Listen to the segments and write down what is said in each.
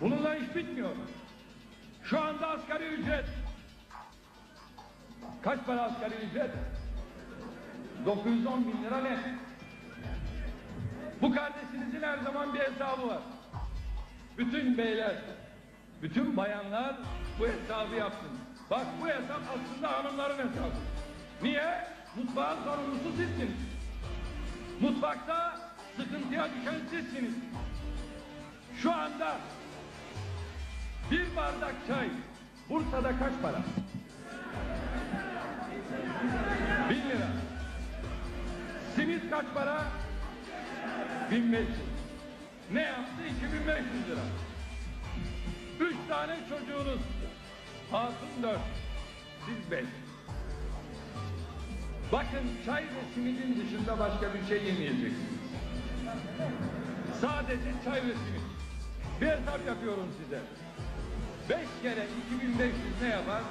Bununla iş bitmiyor. Şu anda asgari ücret. Kaç para asgari ücret? 910 bin lira ne? Bu kardeşinizin her zaman bir hesabı var. Bütün beyler, bütün bayanlar bu hesabı yapsın. Bak bu hesap aslında hanımların hesabı. Niye? Mutfağın sorumlusu sizsiniz. Mutfakta sıkıntıya düşen sizsiniz. Şu anda bir bardak çay Bursa'da kaç para? Bin lira. Simit kaç para? 1500. Ne yaptı? 2500 lira. Üç tane çocuğunuz. Hatun dört. Siz beş. Bakın çay ve simidin dışında başka bir şey yemeyeceksiniz. Sadece çay ve simit. Bir hesap yapıyorum size. Beş kere 2500 ne yapar?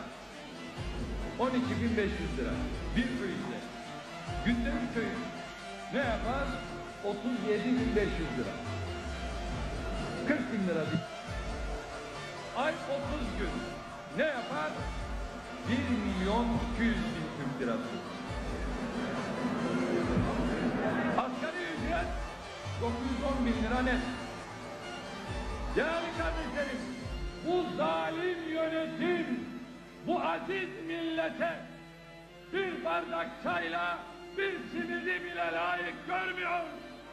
12.500 lira. Bir öğünde. Günde üç öğün. Ne yapar? 37.500 lira. 40 bin lira. Ay 30 gün. Ne yapar? 1 milyon 200 bin Türk lirası. Asgari ücret 910 bin lira net. Değerli kardeşlerim, bu zalim yönetim, bu aziz millete bir bardak çayla bir simidi bile layık görmüyor.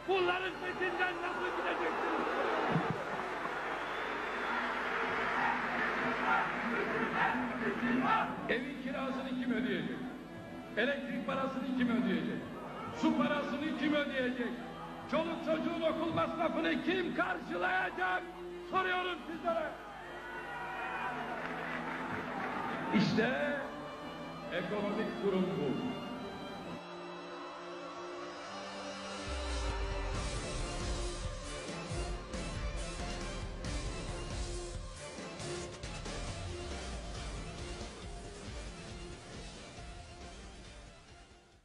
Bunların peşinden nasıl gideceksiniz? Evin kirasını kim ödeyecek? Elektrik parasını kim ödeyecek? Su parasını kim ödeyecek? Çoluk çocuğun okul masrafını kim karşılayacak? Soruyorum sizlere. İşte ekonomik durum bu.